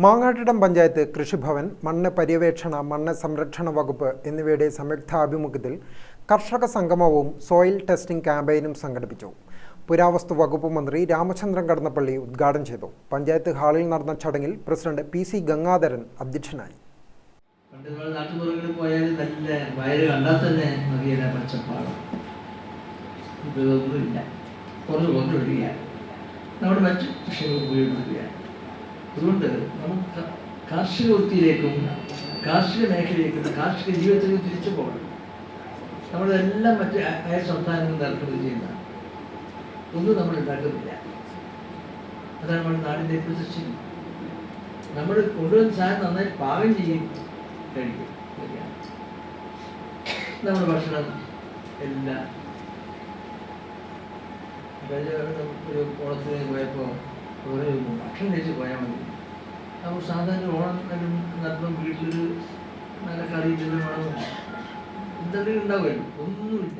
മാങ്ങാട്ടിടം പഞ്ചായത്ത് കൃഷിഭവൻ മണ്ണ് പര്യവേക്ഷണ മണ്ണ് സംരക്ഷണ വകുപ്പ് എന്നിവയുടെ സംയുക്താഭിമുഖ്യത്തിൽ കർഷക സംഗമവും സോയിൽ ടെസ്റ്റിംഗ് ക്യാമ്പയിനും സംഘടിപ്പിച്ചു. പുരാവസ്തു വകുപ്പ് മന്ത്രി രാമചന്ദ്രൻ കടന്നപ്പള്ളി ഉദ്ഘാടനം ചെയ്തു. പഞ്ചായത്ത് ഹാളിൽ നടന്ന ചടങ്ങിൽ പ്രസിഡന്റ് പി സി ഗംഗാധരൻ അധ്യക്ഷനായി. നമ്മുടെ മറ്റു കൃഷികൾ ഉപയോഗിക്കുകയാണ് അതുകൊണ്ട് നമുക്ക് കാർഷിക വൃത്തിയിലേക്കും കാർഷിക മേഖലയിലേക്കും കാർഷിക ജീവിതത്തിലേക്കും തിരിച്ചു പോകണം. നമ്മളെല്ലാം മറ്റ് അയൽ സംസ്ഥാനങ്ങളിൽ നിന്ന് ചെയ്യുന്ന ഒന്നും നമ്മൾ ഉണ്ടാക്കുന്നില്ല. അതാണ് നമ്മുടെ നാടിന്റെ പൊസിഷൻ നമ്മൾ കൊണ്ടുവന്ന സാധനം നന്നായി പാകം ചെയ്യും കഴിക്കും. നമ്മുടെ ഭക്ഷണം എല്ലാം. ഒരു ഓണത്തിന് പോയപ്പോൾ ഒരു ഭക്ഷണം കഴിച്ച് പോയാൽ മതി. അപ്പോൾ സാധാരണ ഓണം നടത്തുമ്പോൾ വീട്ടിൽ നല്ല കറി വേണം എന്തെങ്കിലും ഉണ്ടാവുമല്ലോ ഒന്നുമില്ല.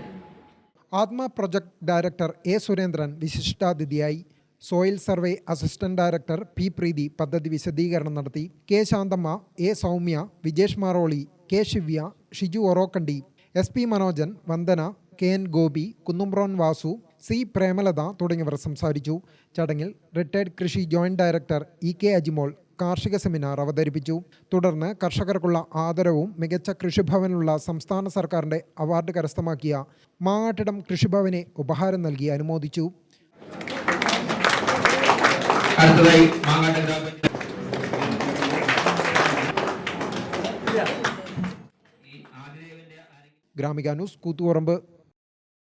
Atma project director A Surendran വിശിഷ്ടാതിഥിയായി soil survey assistant director P Preethi പദ്ധതി വിശദീകരണം നടത്തി. K Santhamma A Soumya Vijesh Maroli K Shivya Shiju Orokkandi S P Manojan Vandana K N Gopi Kunnumbron Vasu C Premalatha തുടങ്ങിയവർ സംസാരിച്ചു. ചടങ്ങിൽ retired കൃഷി joint director E K Ajimol കാർഷിക seminar അവതരിപ്പിച്ചു. തുടർന്ന് കർഷകർക്കുള്ള ആദരവും മികച്ച കൃഷിഭവനുള്ള സംസ്ഥാന സർക്കാരിന്റെ അവാർഡ് കരസ്ഥമാക്കിയ മാങ്ങാട്ടിടം കൃഷിഭവനെ ഉപഹാരം നൽകി അനുമോദിച്ചു. അടുത്തതായി മാങ്ങാട്ട് ഗ്രാമപഞ്ചായത്ത് ഈ ഗ്രാമിക ന്യൂസ് കൂത്തുപറമ്പ്.